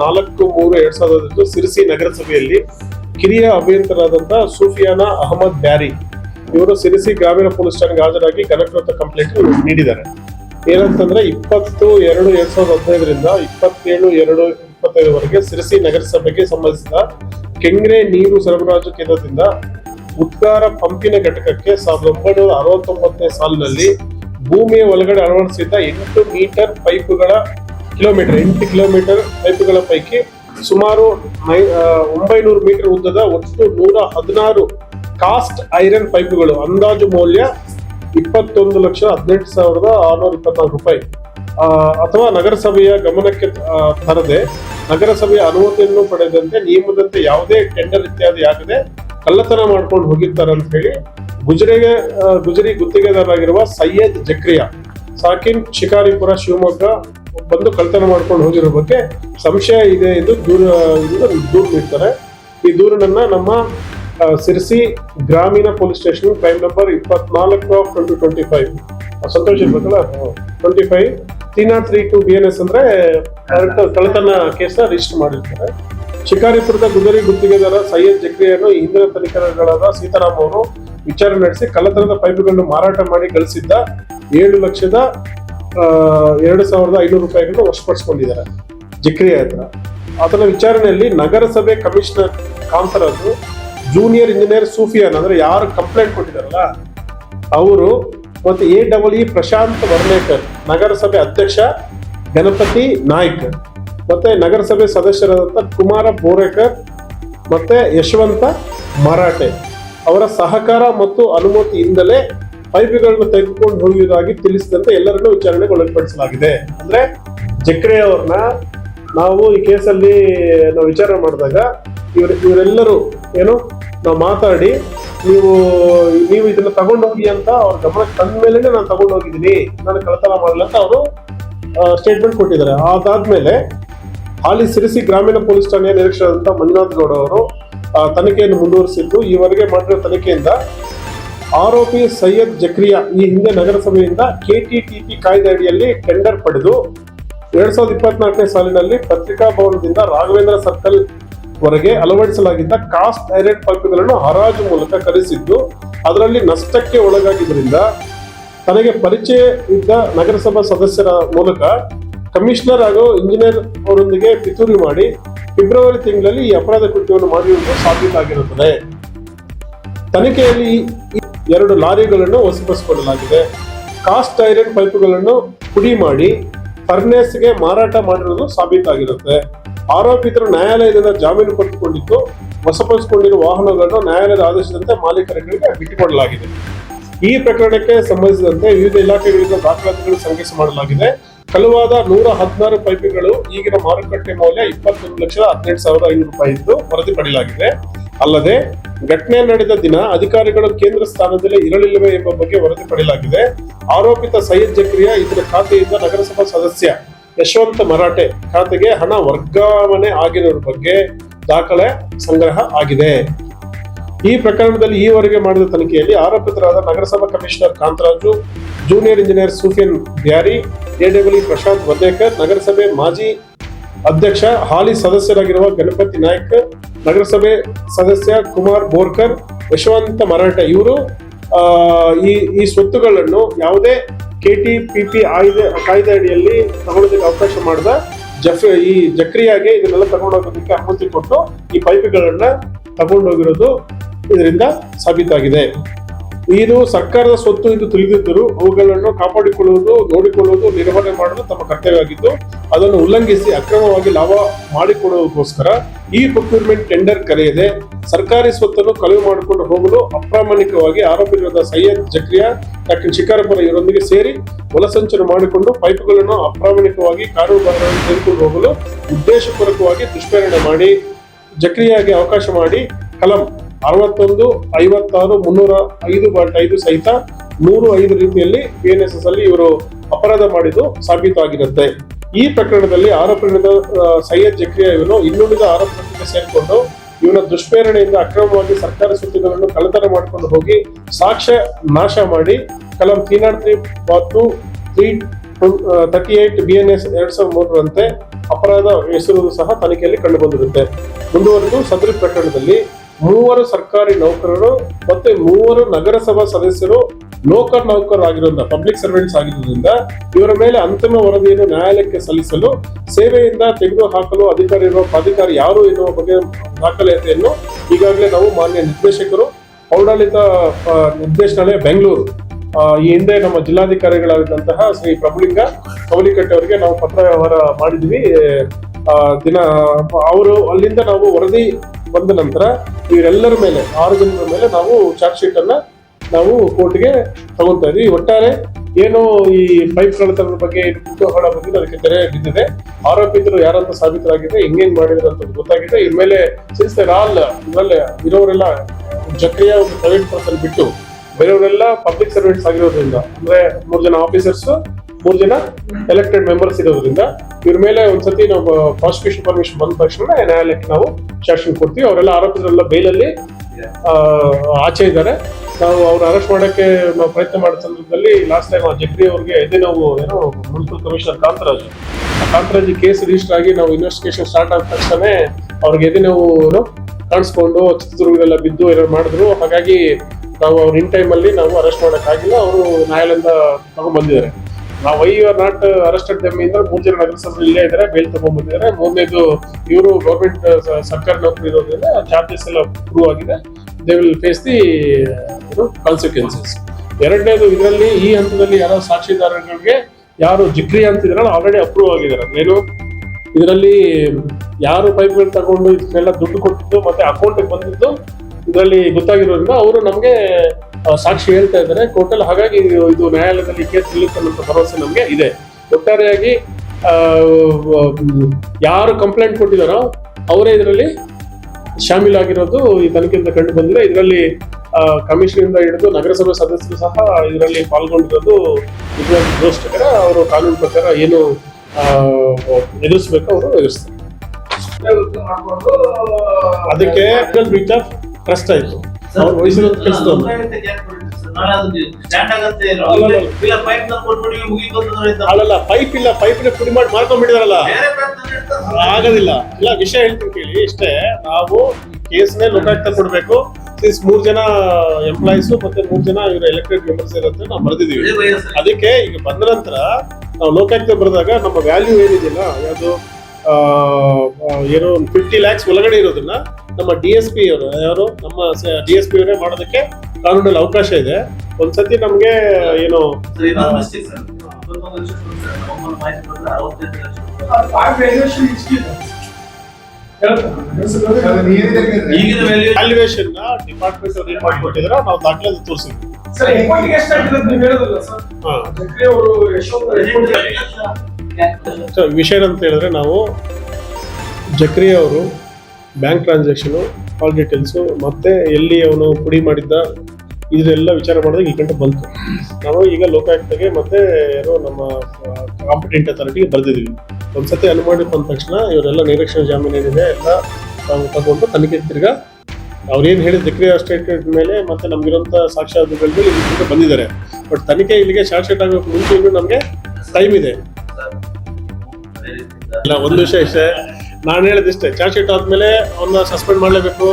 ನಾಲ್ಕು ಮೂರು ಎರಡ್ ಸಾವಿರದ ಸಿರಿಸಿ ನಗರಸಭೆಯಲ್ಲಿ ಕಿರಿಯ ಅಭಿಯಂತರಾದಂತಹ ಸೂಫಿಯಾನ ಅಹಮದ್ ಬ್ಯಾರಿ. ಇವರು ಸಿರಿಸಿ ಗ್ರಾಮೀಣ ಪೊಲೀಸ್ ಠಾಣೆಗೆ ಹಾಜರಾಗಿ ಘನಕೃತ ಕಂಪ್ಲೇಂಟ್ ನೀಡಿದ್ದಾರೆ. ಏನಂತಂದ್ರೆ ಇಪ್ಪತ್ತು ಎರಡು ಎರಡ್ ಸಾವಿರದ ಹದಿನೈದರಿಂದ ಇಪ್ಪತ್ತೇಳು ಎರಡು ಇಪ್ಪತ್ತೈದರವರೆಗೆ ಸಿರಿಸಿ ನಗರಸಭೆಗೆ ಸಂಬಂಧಿಸಿದ ಕೆಂಗ್ರೆ ನೀರು ಸರಬರಾಜು ಕೇಂದ್ರದಿಂದ ಉದ್ಗಾರ ಪಂಪಿನ ಘಟಕಕ್ಕೆ ಸಾವಿರದ ಒಂಬೈನೂರ ಅರವತ್ತೊಂಬತ್ತನೇ ಸಾಲಿನಲ್ಲಿ ಭೂಮಿಯ ಒಳಗಡೆ ಅಳವಡಿಸಿದ್ದ ಎಂಟು ಮೀಟರ್ ಪೈಪುಗಳ ಕಿಲೋಮೀಟರ್, ಎಂಟು ಕಿಲೋಮೀಟರ್ ಪೈಪ್ಗಳ ಪೈಕಿ ಸುಮಾರು ಒಂಬೈನೂರು ಮೀಟರ್ ಉದ್ದದ ಒಟ್ಟು ನೂರ ಹದಿನಾರು ಕಾಸ್ಟ್ ಐರನ್ ಪೈಪುಗಳು ಅಂದಾಜು ಮೌಲ್ಯ ಇಪ್ಪತ್ತೊಂದು ಲಕ್ಷ ಹದಿನೆಂಟು ಸಾವಿರದ ಆರುನೂರ ಇಪ್ಪತ್ನಾಲ್ಕು ರೂಪಾಯಿ. ಅಥವಾ ನಗರಸಭೆಯ ಗಮನಕ್ಕೆ ತರದೆ ನಗರಸಭೆಯ ಅನುಮತಿಯನ್ನು ಪಡೆದಂತೆ ನಿಯಮದಂತೆ ಯಾವುದೇ ಟೆಂಡರ್ ಇತ್ಯಾದಿ ಆಗದೆ ಕಳ್ಳತನ ಮಾಡ್ಕೊಂಡು ಹೋಗಿರ್ತಾರೆ ಅಂತ ಹೇಳಿ ಗುಜರಿಗೆ ಗುಜರಿ ಗುತ್ತಿಗೆದಾರರಾಗಿರುವ ಸೈಯದ್ ಜಕ್ರಿಯಾ, ಸಾಕಿನ್ ಶಿಕಾರಿಪುರ ಶಿವಮೊಗ್ಗ ಬಂದು ಕಳ್ತನ ಮಾಡ್ಕೊಂಡು ಹೋಗಿರೋ ಬಗ್ಗೆ ಸಂಶಯ ಇದೆ ಎಂದು ದೂರ ದೂರು ನೀಡ್ತಾರೆ ಈ ದೂರನ್ನ ನಮ್ಮ ಸಿರ್ಸಿ ಗ್ರಾಮೀಣ ಪೊಲೀಸ್ ಸ್ಟೇಷನ್ ಕ್ರೈಮ್ ನಂಬರ್ ಇಪ್ಪತ್ನಾಲ್ಕು of twenty twenty five Santosh ಇರ್ಬೇಕಲ್ಲ twenty five three naught three two B N S ಅಂದ್ರೆ ಕಳ್ಳತನ ಕೇಸ್ನ ರಿಜಿಸ್ಟರ್ ಮಾಡಿರ್ತಾರೆ. ಶಿಕಾರಿಪುರದ ಗುದರಿ ಗುತ್ತಿಗೆದಾರ ಸೈಯದ್ ಜಕ್ರಿಯನ್ನು ಹಿಂದಿನ ತನಿಖೆಗಳಾದ ಸೀತಾರಾಮ್ ಅವರು ವಿಚಾರಣೆ ನಡೆಸಿ ಕಳ್ಳತನದ ಪೈಪುಗಳನ್ನು ಮಾರಾಟ ಮಾಡಿ ಗಳಿಸಿದ್ದ ಏಳು ಲಕ್ಷದ ಎರಡು ಸಾವಿರದ ಐನೂರು ರೂಪಾಯಿಗಳನ್ನು ವಶಪಡಿಸ್ಕೊಂಡಿದ್ದಾರೆ ಜಿಕ್ರಿಯ ಹತ್ರ. ಅದರ ವಿಚಾರಣೆಯಲ್ಲಿ ನಗರಸಭೆ commissioner Kantharaju junior engineer Sufiyan ಅಂದ್ರೆ ಯಾರು ಕಂಪ್ಲೇಂಟ್ ಕೊಟ್ಟಿದಾರಲ್ಲ ಅವರು ಮತ್ತು A double E Prashanth Varnekar ನಗರಸಭೆ ಅಧ್ಯಕ್ಷ ಗಣಪತಿ ನಾಯ್ಕ, ಮತ್ತೆ ನಗರಸಭೆ ಸದಸ್ಯರಾದಂಥ ಕುಮಾರ ಬೋರೇಕರ್, ಮತ್ತೆ ಯಶವಂತ ಮರಾಠೆ ಅವರ ಸಹಕಾರ ಮತ್ತು ಅನುಮತಿಯಿಂದಲೇ ಪೈಪುಗಳನ್ನು ತೆಗೆದುಕೊಂಡು ಹೋಗುವುದಾಗಿ ತಿಳಿಸಿದಂತೆ ಎಲ್ಲರನ್ನೂ ವಿಚಾರಣೆಗೆ ಒಳಪಡಿಸಲಾಗಿದೆ. ಅಂದ್ರೆ ಜಕ್ರೆ ಅವ್ರನ್ನ ನಾವು ಈ ಕೇಸಲ್ಲಿ ನಾವು ವಿಚಾರಣೆ ಮಾಡಿದಾಗ ಇವ್ರ ಇವರೆಲ್ಲರೂ ಏನು, ನಾವು ಮಾತಾಡಿ ನೀವು ನೀವು ಇದನ್ನ ತಗೊಂಡೋಗಿ ಅಂತ ಅವ್ರ ಗಮನಕ್ಕೆ ತಂದ ಮೇಲೆ ನಾನು ತಗೊಂಡೋಗಿದ್ದೀನಿ. ನಾನು ಕಳತನ ಮಾಡಲ್ಲ ಅಂತ ಅವರು ಸ್ಟೇಟ್ಮೆಂಟ್ ಕೊಟ್ಟಿದ್ದಾರೆ. ಅದಾದ್ಮೇಲೆ ಹಾಲಿ ಸಿರಿಸಿ ಗ್ರಾಮೀಣ ಪೊಲೀಸ್ ಠಾಣೆಯ ನಿರೀಕ್ಷಣದಂತ ಮಂಜುನಾಥ್ ಗೌಡ ಅವರು ತನಿಖೆಯನ್ನು ಮುಂದುವರಿಸಿದ್ದು, ಈವರೆಗೆ ಮಾಡಿರೋ ತನಿಖೆಯಿಂದ ಆರೋಪಿ ಸೈಯದ್ ಜಕ್ರಿಯಾ ಈ ಹಿಂದೆ ನಗರಸಭೆಯಿಂದ ಕೆಟಿಟಿಪಿ ಕಾಯ್ದೆ ಅಡಿಯಲ್ಲಿ ಟೆಂಡರ್ ಪಡೆದು ಎರಡ್ ಸಾವಿರದ ಇಪ್ಪತ್ನಾಲ್ಕನೇ ಸಾಲಿನಲ್ಲಿ ಪತ್ರಿಕಾ ಭವನದಿಂದ ರಾಘವೇಂದ್ರ ಸರ್ಕಲ್ ವರೆಗೆ ಅಳವಡಿಸಲಾಗಿದ್ದ ಕಾಸ್ಟ್ ಡೈರೆಕ್ಟ್ ಪೈಪ್ಗಳನ್ನು ಹರಾಜು ಮೂಲಕ ಕರೆಸಿದ್ದು, ಅದರಲ್ಲಿ ನಷ್ಟಕ್ಕೆ ಒಳಗಾಗಿದ್ದರಿಂದ ತನಗೆ ಪರಿಚಯ ಇದ್ದ ನಗರಸಭಾ ಸದಸ್ಯರ ಮೂಲಕ ಕಮಿಷನರ್ ಹಾಗೂ ಇಂಜಿನಿಯರ್ ಅವರೊಂದಿಗೆ ಪಿತೂರಿ ಮಾಡಿ ಫೆಬ್ರವರಿ ತಿಂಗಳಲ್ಲಿ ಈ ಅಪರಾಧ ಕೃತ್ಯವನ್ನು ಮಾಡಿರುವುದು ಸಾಬೀತಾಗಿರುತ್ತದೆ. ತನಿಖೆಯಲ್ಲಿ ಎರಡು ಲಾರಿಗಳನ್ನು ವಶಪಡಿಸಿಕೊಳ್ಳಲಾಗಿದೆ ಕಾಸ್ಟ್ ಐರನ್ ಪೈಪುಗಳನ್ನು ಪುಡಿ ಮಾಡಿ ಫರ್ನೇಸ್ಗೆ ಮಾರಾಟ ಮಾಡಿರುವುದು ಸಾಬೀತಾಗಿರುತ್ತೆ. ಆರೋಪಿತರು ನ್ಯಾಯಾಲಯದಿಂದ ಜಾಮೀನು ಪಡೆದುಕೊಂಡಿದ್ದು, ವಶಪಡಿಸಿಕೊಂಡಿರುವ ವಾಹನಗಳನ್ನು ನ್ಯಾಯಾಲಯದ ಆದೇಶದಂತೆ ಮಾಲೀಕರಿಗೆ ಬಿಟ್ಟುಕೊಡಲಾಗಿದೆ. ಈ ಪ್ರಕರಣಕ್ಕೆ ಸಂಬಂಧಿಸಿದಂತೆ ವಿವಿಧ ಇಲಾಖೆಗಳಿಂದ ದಾಖಲಾತಿಗಳು ಸಂಗ್ರಹಿಸಿ ಮಾಡಲಾಗಿದೆ. ಕಳುವಾದ ನೂರ ಹದಿನಾರು ಪೈಪುಗಳು ಈಗಿನ ಮಾರುಕಟ್ಟೆ ಮೌಲ್ಯ ಇಪ್ಪತ್ತೊಂದು ಲಕ್ಷದ ಹದಿನೆಂಟು ಸಾವಿರದ ಐನೂರು ರೂಪಾಯಿ ಇದ್ದು ವರದಿ ಪಡೆಯಲಾಗಿದೆ. ಅಲ್ಲದೆ ಘಟನೆ ನಡೆದ ದಿನ ಅಧಿಕಾರಿಗಳು ಕೇಂದ್ರ ಸ್ಥಾನದಲ್ಲಿ ಇರಲಿಲ್ಲವೇ ಎಂಬ ಬಗ್ಗೆ ವರದಿ ಪಡೆಯಲಾಗಿದೆ. ಆರೋಪಿತ ಸೈಯದ್ ಜಕ್ರಿಯಾ ಇದರ ಖಾತೆಯಿಂದ ನಗರಸಭಾ ಸದಸ್ಯ ಯಶವಂತ ಮರಾಠೆ ಖಾತೆಗೆ ಹಣ ವರ್ಗಾವಣೆ ಆಗಿರೋ ಬಗ್ಗೆ ದಾಖಲೆ ಸಂಗ್ರಹ ಆಗಿದೆ. ಈ ಪ್ರಕರಣದಲ್ಲಿ ಈವರೆಗೆ ಮಾಡಿದ ತನಿಖೆಯಲ್ಲಿ ಆರೋಪಿತರಾದ ನಗರಸಭಾ commissioner Kantharaju, junior engineer Sufiyan Beary ಎಡಬ್ಲ್ಯೂ Prashant Vadekar, ನಗರಸಭೆ ಮಾಜಿ ಅಧ್ಯಕ್ಷ, ಹಾಲಿ ಸದಸ್ಯರಾಗಿರುವ ಗಣಪತಿ ನಾಯ್ಕ, ನಗರಸಭೆ ಸದಸ್ಯ ಕುಮಾರ್ ಬೋರ್ಕರ್, ಯಶವಂತ ಮರಾಠ ಇವರು ಈ ಈ ಸ್ವತ್ತುಗಳನ್ನು ಯಾವುದೇ ಕೆಟಿ ಪಿ ಪಿ ಆಯ್ದೆ, ಕಾಯ್ದೆ ಅಡಿಯಲ್ಲಿ ತಗೊಳ್ಳೋದಕ್ಕೆ ಅವಕಾಶ ಮಾಡಿದ ಜಫ್, ಈ ಜಕ್ರಿಯಾಗೆ ಇದನ್ನೆಲ್ಲ ತಗೊಂಡೋಗೋದಕ್ಕೆ ಅನುಮತಿ ಕೊಟ್ಟು ಈ ಪೈಪ್ಗಳನ್ನ ತಗೊಂಡೋಗಿರೋದು ಇದರಿಂದ ಸಾಬೀತಾಗಿದೆ. ಇದು ಸರ್ಕಾರದ ಸ್ವತ್ತು ಎಂದು ತಿಳಿದಿದ್ದರೂ ಅವುಗಳನ್ನು ಕಾಪಾಡಿಕೊಳ್ಳುವುದು, ನೋಡಿಕೊಳ್ಳುವುದು, ನಿರ್ವಹಣೆ ಮಾಡುವುದು ತಮ್ಮ ಕರ್ತವ್ಯವಾಗಿದ್ದು, ಅದನ್ನು ಉಲ್ಲಂಘಿಸಿ ಅಕ್ರಮವಾಗಿ ಲಾಭ ಮಾಡಿಕೊಡುವುದಕ್ಕೋಸ್ಕರ ಈ ಪ್ರೊಕ್ಯೂರ್ಮೆಂಟ್ ಟೆಂಡರ್ ಕರೆಯದೆ ಸರ್ಕಾರಿ ಸ್ವತ್ತನ್ನು ಕಳುವು ಮಾಡಿಕೊಂಡು ಹೋಗಲು ಅಪ್ರಾಮಾಣಿಕವಾಗಿ ಆರೋಪಿಗಳಾದ ಸೈಯದ್ ಜಕ್ರಿಯಾ, ಡಾಕ್ಟರ್ ಶಿಕಾರಪುರ ಇವರೊಂದಿಗೆ ಸೇರಿ ಒಳಸಂಚನ ಮಾಡಿಕೊಂಡು ಪೈಪುಗಳನ್ನು ಅಪ್ರಾಮಾಣಿಕವಾಗಿ ಕಾರುಬಾರನ್ನು ತೆಗೆದುಕೊಂಡು ಹೋಗಲು ಉದ್ದೇಶಪೂರ್ವಕವಾಗಿ ದುಷ್ಪ್ರೇರಣೆ ಮಾಡಿ ಜಕ್ರಿಯಾಗೆ ಅವಕಾಶ ಮಾಡಿ ಕಲಂ ಅರವತ್ತೊಂದು, ಐವತ್ತಾರು, ಮುನ್ನೂರ ಐದು ಬಾಟ್ ಐದು ಸಹಿತ ನೂರು ಐದು ರೀತಿಯಲ್ಲಿ ಬಿಎನ್ಎಸ್ಎಸ್ ಅಲ್ಲಿ ಇವರು ಅಪರಾಧ ಮಾಡಿದ್ದು ಸಾಬೀತಾಗಿರುತ್ತೆ. ಈ ಪ್ರಕರಣದಲ್ಲಿ ಆರೋಪಿಗಳಿಂದ ಸೈಯದ್ ಜಕ್ರಿಯಾ ಇವನು ಇನ್ನುಳಿದ ಆರೋಪದೊಂದಿಗೆ ಸೇರಿಕೊಂಡು ಇವನ ದುಷ್ಪ್ರೇರಣೆಯಿಂದ ಅಕ್ರಮವಾಗಿ ಸರ್ಕಾರಿ ಸುದ್ದಿಗಳನ್ನು ಕಳ್ಳತನ ಮಾಡಿಕೊಂಡು ಹೋಗಿ ಸಾಕ್ಷ್ಯ ನಾಶ ಮಾಡಿ ಕಲಂ three not three bath three thirty eight B N S ಎರಡ್ ಸಾವಿರದ ಮೂರರಂತೆ ಅಪರಾಧ ಎಸರುವುದು ಸಹ ತನಿಖೆಯಲ್ಲಿ ಕಂಡುಬಂದಿರುತ್ತೆ. ಮುಂದುವರೆದು ಸದರಿ ಪ್ರಕರಣದಲ್ಲಿ ಮೂವರು ಸರ್ಕಾರಿ ನೌಕರರು ಮತ್ತೆ ಮೂವರು ನಗರಸಭಾ ಸದಸ್ಯರು ಲೋಕರ್ ನೌಕರರಾಗಿರೋದ್ರಿಂದ ಪಬ್ಲಿಕ್ ಸರ್ವೆಂಟ್ಸ್ ಆಗಿರೋದ್ರಿಂದ ಇವರ ಮೇಲೆ ಅಂತಿಮ ವರದಿಯನ್ನು ನ್ಯಾಯಾಲಯಕ್ಕೆ ಸಲ್ಲಿಸಲು ಸೇವೆಯಿಂದ ತೆಗೆದುಹಾಕಲು ಅಧಿಕಾರಿ ಇರುವ ಪ್ರಾಧಿಕಾರಿ ಯಾರು ಎನ್ನುವ ಬಗ್ಗೆ ದಾಖಲಾತಿಯನ್ನು ಈಗಾಗಲೇ ನಾವು ಮಾನ್ಯ ನಿರ್ದೇಶಕರು ಪೌರಾಡಳಿತ ಆ, ನಿರ್ದೇಶನಾಲಯ ಬೆಂಗಳೂರು ಈ ಹಿಂದೆ ನಮ್ಮ ಜಿಲ್ಲಾಧಿಕಾರಿಗಳಾಗಿದ್ದಂತಹ ಶ್ರೀ ಪ್ರಭುಲಿಂಗ ಕವಲಿಕಟ್ಟೆ ಅವರಿಗೆ ನಾವು ಪತ್ರ ವ್ಯವಹಾರ ಮಾಡಿದ್ವಿ ದಿನ ಅವರು ಅಲ್ಲಿಂದ ನಾವು ವರದಿ ಬಂದ ನಂತರ ಇವರೆಲ್ಲರ ಮೇಲೆ, ಆರು ಜನರ ಮೇಲೆ ನಾವು ಚಾರ್ಜ್ ಶೀಟ್ ಅನ್ನ ನಾವು ಕೋರ್ಟ್ಗೆ ತಗೊಂತಾ ಇದ್ವಿ. ಒಟ್ಟಾರೆ ಏನು ಈ ಪೈಪ್ ಕಳ್ಳತನದ ಬಗ್ಗೆ ಕುತೂಹಲ ಬಂದಿದೆ ಅದಕ್ಕೆ ತೆರೆ ಬಿದ್ದಿದೆ. ಆರೋಪಿತರು ಯಾರಂತ ಸಾಬೀತರಾಗಿದೆ ಹೆಂಗೇನ್ ಮಾಡಿದ್ರು ಅಂತ ಗೊತ್ತಾಗಿದೆ. ಮೇಲೆ ಸಿನ್ಸ್ ಆಲ್ ಇದ್ರಲ್ಲಿ ಇರೋರೆಲ್ಲ ಜಕ್ರಿಯ ಒಂದು ಪ್ರೈವೇಟ್ ಪರ್ಸನ್ ಬಿಟ್ಟು, ಬೇರೆಯವರೆಲ್ಲ ಪಬ್ಲಿಕ್ ಸರ್ವೆಂಟ್ಸ್ ಆಗಿರೋದ್ರಿಂದ, ಅಂದ್ರೆ ಮೂರು ಜನ ಆಫೀಸರ್ಸ್ ಮೂರ್ ಜನ ಎಲೆಕ್ಟೆಡ್ ಮೆಂಬರ್ಸ್ ಇರೋದ್ರಿಂದ ಇವ್ರ ಮೇಲೆ ಒಂದ್ಸತಿ ನಾವು ಪ್ರಾಸಿಕ್ಯೂಷನ್ ಪರ್ಮಿಷನ್ ಬಂದ ತಕ್ಷಣ ನ್ಯಾಯಾಲಯಕ್ಕೆ ನಾವು ಶಾಸನ ಕೊಡ್ತೀವಿ. ಅವರೆಲ್ಲ ಆರೋಪಿಗಳೆಲ್ಲ ಬೇಲಲ್ಲಿ ಆಚೆ ಇದ್ದಾರೆ. ನಾವು ಅವ್ರು ಅರೆಸ್ಟ್ ಮಾಡೋಕ್ಕೆ ನಾವು ಪ್ರಯತ್ನ ಮಾಡೋ ಸಂದರ್ಭದಲ್ಲಿ ಲಾಸ್ಟ್ ಟೈಮ್ ಆ ಜಗ್ರಿ ಅವ್ರಿಗೆ ಎದೆ ನಾವು ಏನೋ municipal commissioner Kantharaj. Kantharaj case register ಆಗಿ ನಾವು ಇನ್ವೆಸ್ಟಿಗೇಷನ್ ಸ್ಟಾರ್ಟ್ ಆದ ತಕ್ಷಣ ಅವ್ರಿಗೆ ಎದೆ ನಾವು ಏನೋ ಕಾಣಿಸ್ಕೊಂಡು ಚಿತ್ರದುರ್ಗದೆಲ್ಲ ಬಿದ್ದು ಏನೋ ಮಾಡಿದ್ರು. ಹಾಗಾಗಿ ನಾವು ಅವ್ರ ಇನ್ ಟೈಮಲ್ಲಿ ನಾವು ಅರೆಸ್ಟ್ ಮಾಡೋಕ್ಕಾಗಿಲ್ಲ. ಅವರು ನ್ಯಾಯಾಲಯದಿಂದ ತಗೊಂಡ್ ಬಂದಿದ್ದಾರೆ ನಾವು why are not arrested them ಇಂದ ಮೂರು ಜನ ನಗರಸಭೆ ಇಲ್ಲೇ ಇದ್ದಾರೆ ಬೇಲ್ ತಗೊಂಡ್ ಬಂದಿದ್ದಾರೆ ಮೂರನೇದು ಇವರು ಗೌರ್ಮೆಂಟ್ ಸರ್ಕಾರಿ ನೌಕರಿ ಇರೋದ್ರಿಂದ ಚಾರ್ಜಸ್ ಎಲ್ಲ ಪ್ರೂವ್ ಆಗಿದೆ. They will face the consequences ಎರಡನೇದು, ಇದರಲ್ಲಿ ಈ ಹಂತದಲ್ಲಿ ಯಾರೋ ಸಾಕ್ಷಿದಾರಗಳಿಗೆ ಯಾರು ಜಿಕ್ರಿ ಅಂತಿದ್ರಲ್ಲ ಆಲ್ರೆಡಿ ಅಪ್ರೂವ್ ಆಗಿದ್ದಾರೆ. ಏನು? ಇದರಲ್ಲಿ ಯಾರು ಪೈಪ್ಗಳು ತಗೊಂಡು ಇದನ್ನೆಲ್ಲ ದುಡ್ಡು ಕೊಟ್ಟಿದ್ದು ಮತ್ತೆ ಅಕೌಂಟ್ ಬಂದಿದ್ದು, ಇದರಲ್ಲಿ ಗೊತ್ತಾಗಿರೋದ್ರಿಂದ ಅವರು ನಮಗೆ ಸಾಕ್ಷಿ ಹೇಳ್ತಾ ಇದ್ದಾರೆ. ಕೋರ್ಟಲ್ಲಿ ಹಾಗಾಗಿ ಇದು- ನ್ಯಾಯಾಲಯದಲ್ಲಿ ಕೇಸ್ ನಿಲ್ಲುತ್ತೆ ಅನ್ನೋ ಭರವಸೆ ನಮಗೆ ಇದೆ. ಒಟ್ಟಾರೆಯಾಗಿ ಯಾರು ಕಂಪ್ಲೇಂಟ್ ಕೊಟ್ಟಿದ್ದಾರೋ ಅವರೇ ಇದರಲ್ಲಿ ಶಾಮೀಲಾಗಿರೋದು ಈ ತನಿಖೆಯಿಂದ ಕಂಡು ಬಂದಿದೆ. ಇದರಲ್ಲಿ ಕಮಿಷನ್ ಇಂದ ಹಿಡಿದು ನಗರಸಭೆ ಸದಸ್ಯರು ಸಹ ಇದರಲ್ಲಿ ಪಾಲ್ಗೊಂಡಿರೋದು ದುರದೃಷ್ಟಕರ ಅವರು ಕಾನೂನು ಪ್ರಕಾರ ಏನು ಎದುರಿಸಬೇಕು ಅವರು ಎದುರಿಸ್ತಾರೆ. ಅದಕ್ಕೆ ಕಷ್ಟ ಇತ್ತು ಟ್ರಸ್ಟ್ ಆಯ್ತು. ಕೆಲಸದವ್ರು ಅಲ್ಲಲ್ಲ ಪೈಪ್ ಇಲ್ಲ. ಪೈಪ್ ಪುಡಿ ಮಾಡಿ ಮಾಡ್ಕೊಂಡ್ಬಿಟ್ಟಿದಾರಲ್ಲ ಆಗೋದಿಲ್ಲ. ಇಲ್ಲ ವಿಷಯ ಹೇಳ್ತೀನಿ ಕೇಳಿ. ಇಷ್ಟೇ ನಾವು ಕೇಸ್ನೇ ಲೋಕಾಯುಕ್ತ ಕೊಡ್ಬೇಕು. ಸಿನ್ಸ್ ಮೂರ್ ಜನ ಎಂಪ್ಲಾಯೀಸ್ ಮತ್ತೆ ಮೂರ್ ಜನ ಇವ್ರ ಎಲೆಕ್ಟೆಡ್ ಮೆಂಬರ್ಸ್ ಇರುತ್ತೆ ನಾವು ಬರೆದಿದ್ದೀವಿ ಅದಕ್ಕೆ ಈಗ ಬಂದ ನಂತರ ನಾವು ಲೋಕಾಯುಕ್ತ ಬರೆದಾಗ ನಮ್ಮ ವ್ಯಾಲ್ಯೂ ಏನಿದೆಯಲ್ಲ ಯಾವುದು? ಏನೋ ಫಿಫ್ಟಿ ಲ್ಯಾಕ್ಸ್ ಒಳಗಡೆ ಇರೋದನ್ನ ನಮ್ಮ ಡಿ ಎಸ್ ಪಿ ಅವರು ಯಾರು? ನಮ್ಮ ಡಿ ಎಸ್ ಪಿ ಅವರೇ ಮಾಡೋದಕ್ಕೆ ಕಾನೂನಲ್ಲಿ ಅವಕಾಶ ಇದೆ. ಒಂದ್ಸತಿ ನಮ್ಗೆ ಏನು ವ್ಯಾಲ್ಯೂಯೇಷನ್ ಡಿಪಾರ್ಟ್ಮೆಂಟ್ ಅವ್ರು ಏನ್ ಮಾಡ್ಕೊಟ್ಟಿದ್ರ ನಾವು ದಾಖಲೆ ತೋರಿಸಿದ್ವಿ. ಸೊ ವಿಷಯ ಅಂತ ಹೇಳಿದ್ರೆ ನಾವು ಜಕ್ರಿ ಅವರು ಬ್ಯಾಂಕ್ ಟ್ರಾನ್ಸಾಕ್ಷನು ಕಾಲ್ ಡೀಟೇಲ್ಸು ಮತ್ತೆ ಎಲ್ಲಿ ಅವನು ಪುಡಿ ಮಾಡಿದ್ದ ಇದೆಲ್ಲ ವಿಚಾರ ಮಾಡಿದಾಗ ಈ ಗಂಟೆ ಬಂತು. ನಾವು ಈಗ ಲೋಕಾಯುಕ್ತಗೆ ಮತ್ತೆ ಏನೋ ನಮ್ಮ ಕಾಂಪಿಟೆಂಟ್ ಅಥಾರಿಟಿಗೆ ಬರೆದಿದ್ದೀವಿ. ಒಂದ್ಸತಿ ಅನುಮಾನ ಬಂದ ತಕ್ಷಣ ಇವರೆಲ್ಲ ನಿರೀಕ್ಷಣೆ ಜಾಮೀನು ಏನಿದೆ ಎಲ್ಲ ತಾವು ತಗೊಂಡು ತನಿಖೆ ತಿರ್ಗಾ ಅವ್ರೇನು ಹೇಳಿದ ಜಕ್ರಿ ಸ್ಟೇಟ್ಮೆಂಟ್ ಮೇಲೆ ಮತ್ತೆ ನಮ್ಗಿರೋಂಥ ಸಾಕ್ಷ್ಯಾಧಾರಗಳ ಮೇಲೆ ಬಂದಿದ್ದಾರೆ. ಬಟ್ ತನಿಖೆ ಇಲ್ಲಿಗೆ ಶಾರ್ಟ್ ಶೀಟ್ ಆಗೋಕೆ ಮುಂಚೆ ನಮಗೆ ಟೈಮ್ ಇದೆ. ಇಲ್ಲ, ಒಂದು ವಿಷಯ ಇಷ್ಟೇ. ನಾನು ಹೇಳಿದಿಷ್ಟೇ ಚಾರ್ಜ್ ಶೀಟ್ ಆದ್ಮೇಲೆ ಅವನ್ನ ಸಸ್ಪೆಂಡ್ ಮಾಡಲೇಬೇಕು.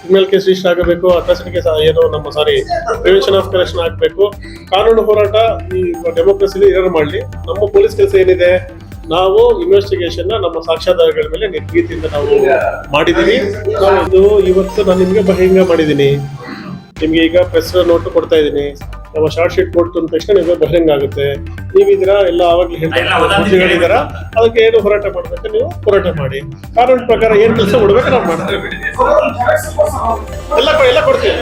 ಕ್ರಿಮಿನಲ್ ಕೇಸ್ ರಿಜಿಸ್ಟರ್ ಆಗಬೇಕು. ಅಟ್ರಾಸಿಟಿ ಕೇಸ್ ಏನು ನಮ್ಮ ಸಾರಿ ಪ್ರಿವೆನ್ಷನ್ ಆಫ್ ಕರೆಕ್ಷನ್ ಆಗಬೇಕು. ಕಾನೂನು ಹೋರಾಟ ಈ ಡೆಮೋಕ್ರಸಿಲಿ ಏನಾರು ಮಾಡಲಿ. ನಮ್ಮ ಪೊಲೀಸ್ ಕೆಲಸ ಏನಿದೆ, ನಾವು ಇನ್ವೆಸ್ಟಿಗೇಷನ್ ನಮ್ಮ ಸಾಕ್ಷ್ಯಾಧಾರಗಳ ಮೇಲೆ ನಿರ್ಭೀತಿಯಿಂದ ನಾವು ಮಾಡಿದೀವಿ. ಇದು ಇವತ್ತು ನಾನು ನಿಮ್ಗೆ ಬಹಿರಂಗ ಮಾಡಿದ್ದೀನಿ ನಿಮ್ಗೆ ಈಗ ಪ್ರೆಸ್ ನೋಟ್ ಕೊಡ್ತಾ ಇದ್ದೀನಿ. ನಮ್ಮ ಶಾರ್ಟ್ ಶೀಟ್ ಕೊಟ್ಟು ಅಂದ ತಕ್ಷಣ ನಿಮಗೆ ಬಹಿರಂಗ ಆಗುತ್ತೆ. ನೀವಿದ್ದೀರಾ ಎಲ್ಲ ಆವಾಗಲೇ ಎಲ್ಲ ವದಂತಿ ಹೇಳ್ತಾ ಅದಕ್ಕೆ ಏನು ಹೋರಾಟ ಮಾಡಬೇಕು? ನೀವು ಹೋರಾಟ ಮಾಡಿ. ಕಾನೂನು ಪ್ರಕಾರ ಏನ್ ಕೆಲಸ ಕೊಡ್ಬೇಕು ನಾವು ಮಾಡ್ತೇವೆ. ಎಲ್ಲ ಎಲ್ಲ ಕೊಡ್ತೀವಿ.